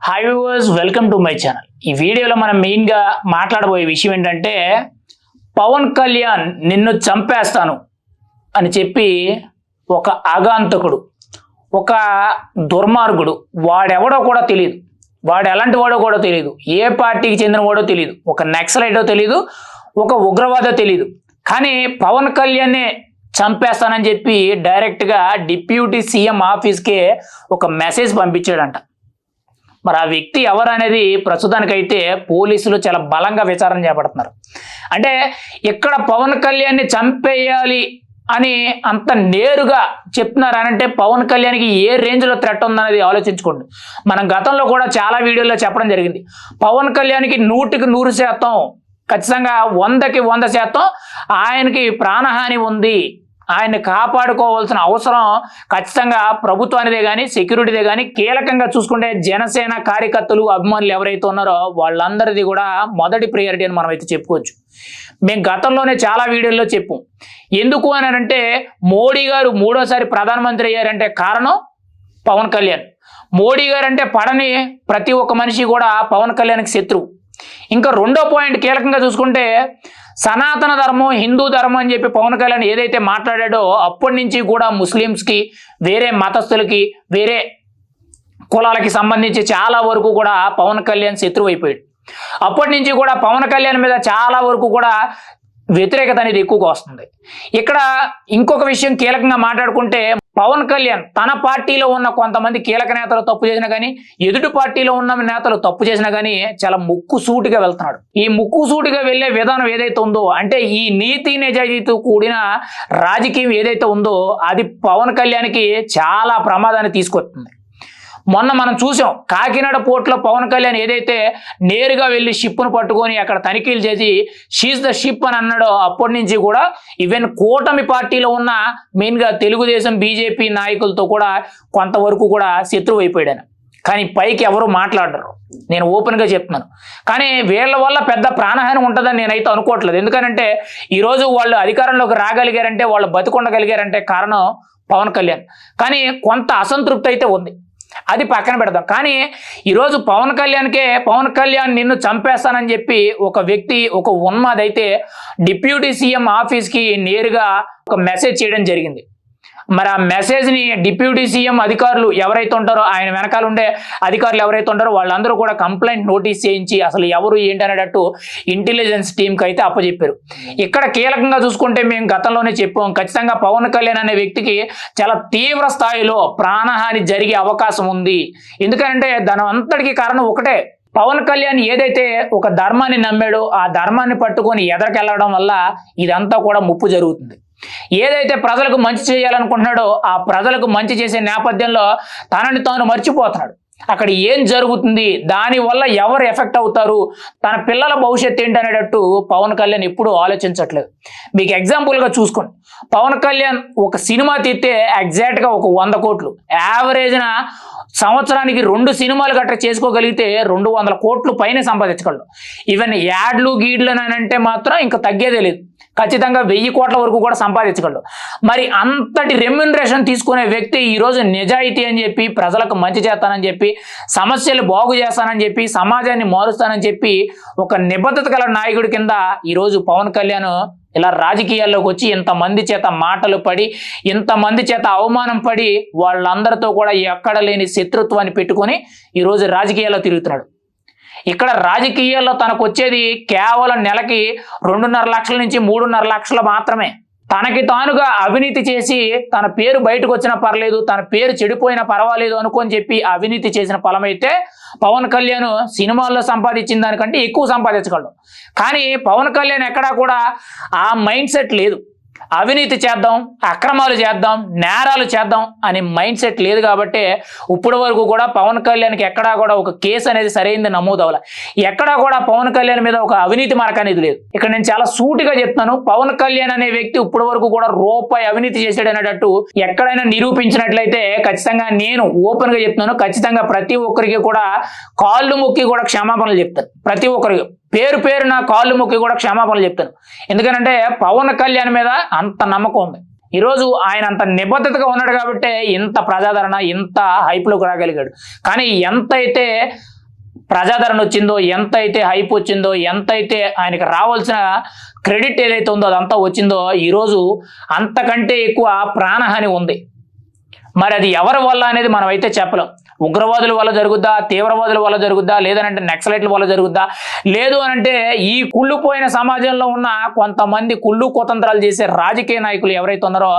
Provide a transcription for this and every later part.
Hi viewers welcome to my channel ఈ వీడియోలో మనం మెయిన్గా మాట్లాడబోయే విషయం ఏంటంటే పవన్ కళ్యాణ్ నిన్ను చంపేస్తాను అని చెప్పి ఒక అగాంతకుడు ఒక దుర్మార్గుడు వాడెవడో కూడా తెలియదు వాడు ఎలాంటి వాడో కూడా తెలియదు ఏ పార్టీకి చెందిన వాడో తెలియదు ఒక నక్సలైటో తెలియదు ఒక ఉగ్రవాదో తెలియదు కానీ పవన్ కళ్యాణ్నే చంపేస్తానని చెప్పి డైరెక్ట్గా డిప్యూటీ సీఎం ఆఫీస్కే ఒక మెసేజ్ పంపించాడంట. మరి ఆ వ్యక్తి ఎవరు అనేది ప్రస్తుతానికైతే పోలీసులు చాలా బలంగా విచారణ చేపడుతున్నారు. అంటే ఇక్కడ పవన్ కళ్యాణ్ని చంపేయాలి అని అంత నేరుగా చెప్తున్నారు అని అంటే పవన్ కళ్యాణ్కి ఏ రేంజ్లో థ్రెట్ ఉందనేది ఆలోచించుకోండి. మనం గతంలో కూడా చాలా వీడియోల్లో చెప్పడం జరిగింది. పవన్ కళ్యాణ్కి నూటికి నూరు శాతం ఖచ్చితంగా వందకి వంద శాతం ఆయనకి ప్రాణహాని ఉంది. ఆయన్ని కాపాడుకోవాల్సిన అవసరం ఖచ్చితంగా ప్రభుత్వానిదే కానీ సెక్యూరిటీదే కానీ కీలకంగా చూసుకుంటే జనసేన కార్యకర్తలు అభిమానులు ఎవరైతే ఉన్నారో వాళ్ళందరిది కూడా మొదటి ప్రియారిటీ అని మనం అయితే చెప్పుకోవచ్చు. మేము గతంలోనే చాలా వీడియోల్లో చెప్పు. ఎందుకు అని అంటే మోడీ గారు మూడోసారి ప్రధానమంత్రి అయ్యారంటే కారణం పవన్ కళ్యాణ్. మోడీ గారు అంటే పడని ప్రతి ఒక్క మనిషి కూడా పవన్ కళ్యాణ్కి శత్రువు. ఇంకా రెండో పాయింట్ కీలకంగా చూసుకుంటే సనాతన ధర్మం హిందూ ధర్మం అని చెప్పి పవన్ కళ్యాణ్ ఏదైతే మాట్లాడాడో అప్పటి నుంచి కూడా ముస్లిమ్స్కి వేరే మతస్థులకి వేరే కులాలకి సంబంధించి చాలా వరకు కూడా పవన్ కళ్యాణ్ శత్రువు అయిపోయాడు. అప్పటి నుంచి కూడా పవన్ కళ్యాణ్ మీద చాలా వరకు కూడా వ్యతిరేకత అనేది ఎక్కువగా వస్తుంది. ఇక్కడ ఇంకొక విషయం కీలకంగా మాట్లాడుకుంటే పవన్ కళ్యాణ్ తన పార్టీలో ఉన్న కొంతమంది కీలక నేతలు తప్పు చేసినా కానీ ఎదుటి పార్టీలో ఉన్న నేతలు తప్పు చేసినా కానీ చాలా ముక్కు సూటిగా వెళ్తున్నాడు. ఈ ముక్కు సూటిగా వెళ్ళే విధానం ఏదైతే ఉందో అంటే ఈ నీతి నిజాయితీతో కూడిన రాజకీయం ఏదైతే ఉందో అది పవన్ కళ్యాణ్కి చాలా ప్రమాదాన్ని తీసుకొస్తుంది. మొన్న మనం చూసాం కాకినాడ పోర్ట్లో పవన్ కళ్యాణ్ ఏదైతే నేరుగా వెళ్ళి షిప్ను పట్టుకొని అక్కడ తనిఖీలు చేసి షీజ్ ద షిప్ అని అన్నాడో అప్పటి నుంచి కూడా ఈవెన్ కూటమి పార్టీలో ఉన్న మెయిన్గా తెలుగుదేశం బీజేపీ నాయకులతో కూడా కొంతవరకు కూడా శత్రువు అయిపోయాడు. కానీ పైకి ఎవరు మాట్లాడరు. నేను ఓపెన్గా చెప్తున్నాను. కానీ వీళ్ళ వల్ల పెద్ద ప్రాణహాని ఉంటుందని నేనైతే అనుకోవట్లేదు. ఎందుకనంటే ఈరోజు వాళ్ళు అధికారంలోకి రాగలిగారంటే వాళ్ళు బతికొండగలిగారంటే కారణం పవన్ కళ్యాణ్. కానీ కొంత అసంతృప్తి అయితే ఉంది. అది పక్కన పెడదాం. కానీ ఈరోజు పవన్ కళ్యాణ్కే పవన్ కళ్యాణ్ నిన్ను చంపేస్తానని చెప్పి ఒక వ్యక్తి ఒక ఉన్మాదైతే డిప్యూటీ సీఎం ఆఫీస్కి నేరుగా ఒక మెసేజ్ చేయడం జరిగింది. మరి ఆ మెసేజ్ని డిప్యూటీ సీఎం అధికారులు ఎవరైతే ఉంటారో ఆయన వెనకాల ఉండే అధికారులు ఎవరైతే ఉంటారో వాళ్ళందరూ కూడా కంప్లైంట్ నోటీస్ చేయించి అసలు ఎవరు ఏంటి అనేటట్టు ఇంటెలిజెన్స్ టీంకి అయితే అప్పచెప్పారు ఇక్కడ కీలకంగా చూసుకుంటే మేము గతంలోనే చెప్పాం ఖచ్చితంగా పవన్ కళ్యాణ్ అనే వ్యక్తికి చాలా తీవ్ర స్థాయిలో ప్రాణహాని జరిగే అవకాశం ఉంది. ఎందుకంటే దాని అంతటికి కారణం ఒకటే పవన్ కళ్యాణ్ ఏదైతే ఒక ధర్మాన్ని నమ్మాడో ఆ ధర్మాన్ని పట్టుకొని ఎదరికెళ్ళడం వల్ల ఇదంతా కూడా ముప్పు జరుగుతుంది. ఏదైతే ప్రజలకు మంచి చేయాలనుకుంటున్నాడో ఆ ప్రజలకు మంచి చేసే నేపథ్యంలో తనని తాను మర్చిపోతున్నాడు అక్కడ ఏం జరుగుతుంది? దానివల్ల ఎవరు ఎఫెక్ట్ అవుతారు? తన పిల్లల భవిష్యత్తు ఏంటి అనేటట్టు పవన్ కళ్యాణ్ ఎప్పుడూ ఆలోచించట్లేదు. మీకు ఎగ్జాంపుల్గా చూసుకోండి. పవన్ కళ్యాణ్ ఒక సినిమా తీస్తే ఎగ్జాక్ట్గా ఒక వంద కోట్లు. యావరేజ్న సంవత్సరానికి రెండు సినిమాలు గట్రా చేసుకోగలిగితే రెండు వందల కోట్లు పైన సంపాదించగలడు. ఈవెన్ యాడ్లు గీడ్లు అని అంటే మాత్రం ఇంకా తగ్గేదే లేదు. ఖచ్చితంగా వెయ్యి కోట్ల వరకు కూడా సంపాదించగలడు. మరి అంతటి రెమ్యునరేషన్ తీసుకునే వ్యక్తి ఈరోజు నిజాయితీ అని చెప్పి ప్రజలకు మంచి చేస్తానని చెప్పి సమస్యలు బాగు చేస్తానని చెప్పి సమాజాన్ని మారుస్తానని చెప్పి ఒక నిబద్ధత గల నాయకుడి కింద ఈరోజు పవన్ కళ్యాణ్ ఇలా రాజకీయాల్లోకి వచ్చి ఇంతమంది చేత మాటలు పడి ఇంతమంది చేత అవమానం పడి వాళ్ళందరితో కూడా ఎక్కడ లేని శత్రుత్వాన్ని పెట్టుకొని ఈరోజు రాజకీయాల్లో తిరుగుతున్నాడు. ఇక్కడ రాజకీయాల్లో తనకు వచ్చేది కేవలం నెలకి రెండున్నర లక్షల నుంచి మూడున్నర లక్షలు మాత్రమే. తనకి తానుగా అవినీతి చేసి తన పేరు బయటకు వచ్చినా పర్లేదు తన పేరు చెడిపోయినా పర్వాలేదు అనుకొని చెప్పి అవినీతి చేసిన ఫలమైతే పవన్ కళ్యాణ్ సినిమాల్లో సంపాదించిన దానికంటే ఎక్కువ సంపాదించగలడు. కానీ పవన్ కళ్యాణ్ ఎక్కడా కూడా ఆ మైండ్ సెట్ లేదు. అవినీతి చేద్దాం అక్రమాలు చేద్దాం నేరాలు చేద్దాం అనే మైండ్ సెట్ లేదు కాబట్టి ఇప్పటి వరకు కూడా పవన్ కళ్యాణ్కి ఎక్కడా కూడా ఒక కేసు అనేది సరైనది నమోదు అవ్వాలి. ఎక్కడా కూడా పవన్ కళ్యాణ్ మీద ఒక అవినీతి మార్క అనేది లేదు. ఇక్కడ నేను చాలా సూటిగా చెప్తాను పవన్ కళ్యాణ్ అనే వ్యక్తి ఇప్పటి వరకు కూడా రూపాయి అవినీతి చేశాడు అనేటట్టు ఎక్కడైనా నిరూపించినట్లయితే ఖచ్చితంగా నేను ఓపెన్గా చెప్తున్నాను ఖచ్చితంగా ప్రతి ఒక్కరికి కూడా కాళ్ళు మొక్కి కూడా క్షమాపణలు చెప్తాను. ప్రతి ఒక్కరికి. పేరు పేరున కాళ్ళు మొక్కి కూడా క్షమాపణలు చెప్తాను. ఎందుకంటే పవన్ కళ్యాణ్ మీద అంత నమ్మకం ఉంది. ఈరోజు ఆయన అంత నిబద్ధతగా ఉన్నాడు కాబట్టి ఇంత ప్రజాదరణ ఇంత హైప్లోకి రాగలిగాడు. కానీ ఎంత అయితే ప్రజాదరణ వచ్చిందో ఎంత అయితే హైప్ వచ్చిందో ఎంత అయితే ఆయనకి రావాల్సిన క్రెడిట్ ఏదైతే ఉందో అదంతా వచ్చిందో ఈరోజు అంతకంటే ఎక్కువ ప్రాణహాని ఉంది. మరి అది ఎవరి వల్ల అనేది మనం అయితే చెప్పలేం. ఉగ్రవాదుల వల్ల జరుగుద్దా? తీవ్రవాదుల వల్ల జరుగుద్దా? లేదనంటే నక్సలైట్ల వల్ల జరుగుద్దా? లేదు అనంటే ఈ కుళ్ళుపోయిన సమాజంలో ఉన్న కొంతమంది కుళ్ళు కుతంత్రాలు చేసే రాజకీయ నాయకులు ఎవరైతే ఉన్నారో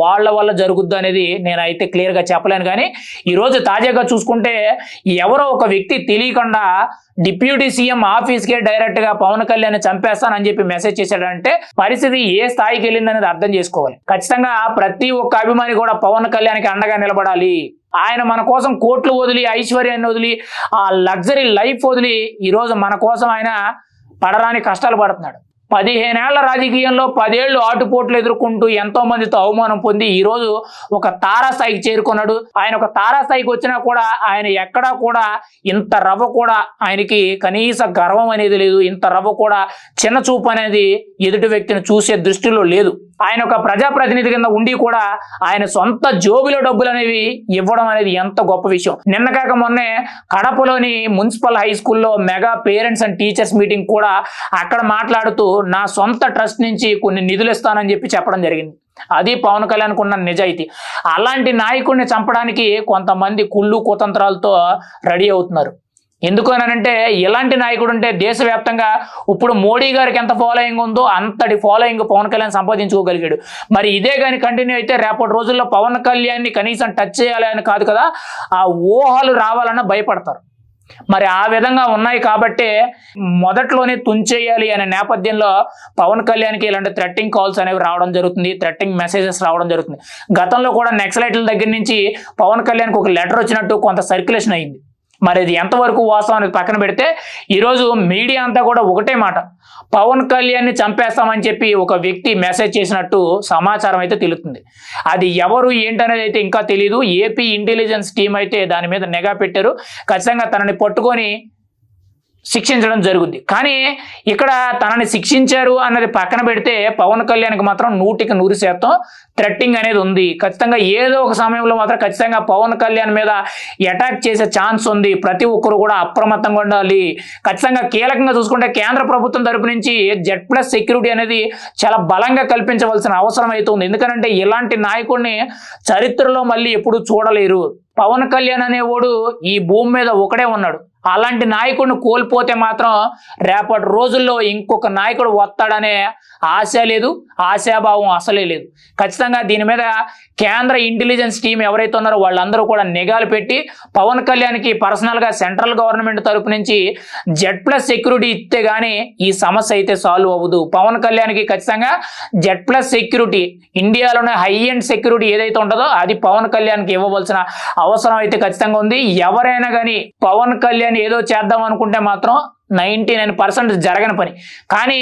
వాళ్ళ వల్ల జరుగుద్దా అనేది నేనైతే క్లియర్గా చెప్పలేను. కానీ ఈరోజు తాజాగా చూసుకుంటే ఎవరో ఒక వ్యక్తి తెలియకుండా డిప్యూటీ సీఎం ఆఫీస్కే డైరెక్ట్గా పవన్ కళ్యాణ్ చంపేస్తానని చెప్పి మెసేజ్ చేశాడంటే పరిస్థితి ఏ స్థాయికి వెళ్ళిందనేది అర్థం చేసుకోవాలి. ఖచ్చితంగా ప్రతి ఒక్క అభిమాని కూడా పవన్ కళ్యాణ్ కళ్యాణ్కి అండగా నిలబడాలి. ఆయన మన కోసం కోట్లు వదిలి ఐశ్వర్యాన్ని వదిలి ఆ లగ్జరీ లైఫ్ వదిలి ఈరోజు మన కోసం ఆయన పడరాని కష్టాలు పడుతున్నాడు. పదిహేనేళ్ళ రాజకీయంలో పదేళ్ళు ఆటుపోట్లు ఎదుర్కొంటూ ఎంతో మందితో అవమానం పొంది ఈ రోజు ఒక తారాస్థాయికి చేరుకున్నాడు. ఆయన ఒక తారాస్థాయికి వచ్చినా కూడా ఆయన ఎక్కడా కూడా ఇంత రవ్వ కూడా ఆయనకి కనీస గర్వం అనేది లేదు. ఇంత రవ్వ కూడా చిన్న చూపు అనేది ఎదుటి వ్యక్తిని చూసే దృష్టిలో లేదు. ఆయన ఒక ప్రజాప్రతినిధి కింద ఉండి కూడా ఆయన సొంత జోబుల డబ్బులు అనేవి ఇవ్వడం అనేది ఎంత గొప్ప విషయం. నిన్న కాక మొన్నే కడపలోని మున్సిపల్ హై స్కూల్లో mega parents and teachers meeting కూడా అక్కడ మాట్లాడుతూ నా సొంత ట్రస్ట్ నుంచి కొన్ని నిధులు ఇస్తానని చెప్పి చెప్పడం జరిగింది. అది పవన్ కళ్యాణ్కు ఉన్న నిజాయితీ. అలాంటి నాయకుడిని చంపడానికి కొంతమంది కుళ్ళు కుతంత్రాలతో రెడీ అవుతున్నారు. ఎందుకు అని అంటే ఇలాంటి నాయకుడు ఉంటే దేశవ్యాప్తంగా ఇప్పుడు మోడీ గారికి ఎంత ఫాలోయింగ్ ఉందో అంతటి ఫాలోయింగ్ పవన్ కళ్యాణ్ సంపాదించుకోగలిగాడు. మరి ఇదే కానీ కంటిన్యూ అయితే రేపటి రోజుల్లో పవన్ కళ్యాణ్ని కనీసం టచ్ చేయాలి అని కాదు కదా ఆ ఊహలు రావాలన్న భయపడతారు. మరి ఆ విధంగా ఉన్నాయి కాబట్టే మొదట్లోనే తుంచేయాలి అనే నేపథ్యంలో పవన్ కళ్యాణ్కి ఇలాంటి థ్రెట్టింగ్ కాల్స్ అనేవి రావడం జరుగుతుంది థ్రెట్టింగ్ మెసేజెస్ రావడం జరుగుతుంది. గతంలో కూడా నెక్సలైట్ల దగ్గర నుంచి పవన్ కళ్యాణ్కి ఒక లెటర్ వచ్చినట్టు కొంత సర్క్యులేషన్ అయింది. మరి ఇది ఎంతవరకు వాస్తవం అనేది పక్కన పెడితే ఈరోజు మీడియా అంతా కూడా ఒకటే మాట. పవన్ కళ్యాణ్ని చంపేస్తామని చెప్పి ఒక వ్యక్తి మెసేజ్ చేసినట్టు సమాచారం అయితే తెలుస్తుంది. అది ఎవరు ఏంటనేది అయితే ఇంకా తెలియదు ఏపీ ఇంటెలిజెన్స్ టీం అయితే దాని మీద నిఘా పెట్టారు. ఖచ్చితంగా తనని పట్టుకొని శిక్షించడం జరుగుద్ది. కానీ ఇక్కడ తనని శిక్షించారు అన్నది పక్కన పెడితే పవన్ కళ్యాణ్కి మాత్రం నూటికి నూరు శాతం థ్రెట్టింగ్ అనేది ఉంది. ఖచ్చితంగా ఏదో ఒక సమయంలో మాత్రం ఖచ్చితంగా పవన్ కళ్యాణ్ మీద అటాక్ చేసే ఛాన్స్ ఉంది. ప్రతి ఒక్కరు కూడా అప్రమత్తంగా ఉండాలి. ఖచ్చితంగా కీలకంగా చూసుకుంటే కేంద్ర ప్రభుత్వం తరపు నుంచి జెడ్ ప్లస్ సెక్యూరిటీ అనేది చాలా బలంగా కల్పించవలసిన అవసరం అయితే ఉంది. ఎందుకంటే ఇలాంటి నాయకుడిని చరిత్రలో మళ్ళీ ఎప్పుడు చూడలేరు. పవన్ కళ్యాణ్ అనేవాడు ఈ భూమి మీద ఒకడే ఉన్నాడు. అలాంటి నాయకుడిని కోల్పోతే మాత్రం రేపటి రోజుల్లో ఇంకొక నాయకుడు వస్తాడనే ఆశ లేదు ఆశాభావం అసలే లేదు. ఖచ్చితంగా దీని మీద కేంద్ర ఇంటెలిజెన్స్ టీం ఎవరైతే ఉన్నారో వాళ్ళందరూ కూడా నిఘాలు పెట్టి పవన్ కళ్యాణ్కి పర్సనల్గా సెంట్రల్ గవర్నమెంట్ తరపు నుంచి జెడ్ ప్లస్ సెక్యూరిటీ ఇస్తే కానీ ఈ సమస్య అయితే సాల్వ్ అవ్వదు. పవన్ కళ్యాణ్కి ఖచ్చితంగా జెడ్ ప్లస్ సెక్యూరిటీ ఇండియాలోనే హై అండ్ సెక్యూరిటీ ఏదైతే ఉంటుందో అది పవన్ కళ్యాణ్కి ఇవ్వవలసిన అవసరం అయితే ఖచ్చితంగా ఉంది. ఎవరైనా కానీ పవన్ కళ్యాణ్ ఏదో చేద్దాం అనుకుంటే మాత్రం నైంటీ నైన్ పర్సెంట్ జరగని పని. కానీ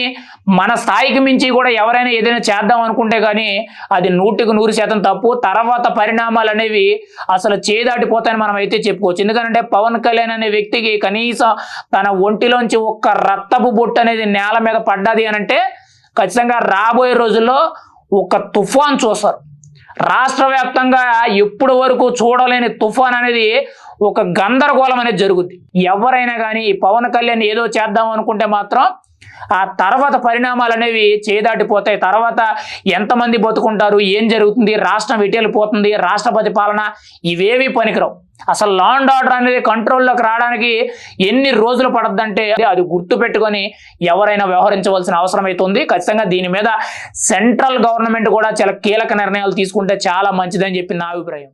మన స్థాయికి మించి కూడా ఎవరైనా ఏదైనా చేద్దాం అనుకుంటే కానీ అది నూటికి నూరు శాతం తప్పు. తర్వాత పరిణామాలు అనేవి అసలు చేదాటిపోతాయని మనం అయితే చెప్పుకోవచ్చు. ఎందుకంటే పవన్ కళ్యాణ్ అనే వ్యక్తికి కనీసం తన ఒంటిలోంచి ఒక్క రక్తపు బొట్టు అనేది నేల మీద పడ్డది అని అంటే ఖచ్చితంగా రాబోయే రోజుల్లో ఒక తుఫాన్ చూస్తారు. రాష్ట్ర వ్యాప్తంగా ఎప్పుడు వరకు చూడలేని తుఫాన్ అనేది ఒక గందరగోళం అనేది జరుగుద్ది. ఎవరైనా కానీ పవన్ కళ్యాణ్ ఏదో చేద్దాం అనుకుంటే మాత్రం ఆ తర్వాత పరిణామాలు అనేవి చేదాటిపోతాయి. తర్వాత ఎంతమంది బతుకుంటారు? ఏం జరుగుతుంది? రాష్ట్రం విటేలిపోతుంది రాష్ట్రపతి పాలన ఇవేవి పనికిరావు. అసలు లా అండ్ ఆర్డర్ అనేది కంట్రోల్లోకి రావడానికి ఎన్ని రోజులు పడద్దంటే అది గుర్తు పెట్టుకొని ఎవరైనా వ్యవహరించవలసిన అవసరం అయితే ఉంది. ఖచ్చితంగా దీని మీద సెంట్రల్ గవర్నమెంట్ కూడా చాలా కీలక నిర్ణయాలు తీసుకుంటే చాలా మంచిదని చెప్పి నా అభిప్రాయం.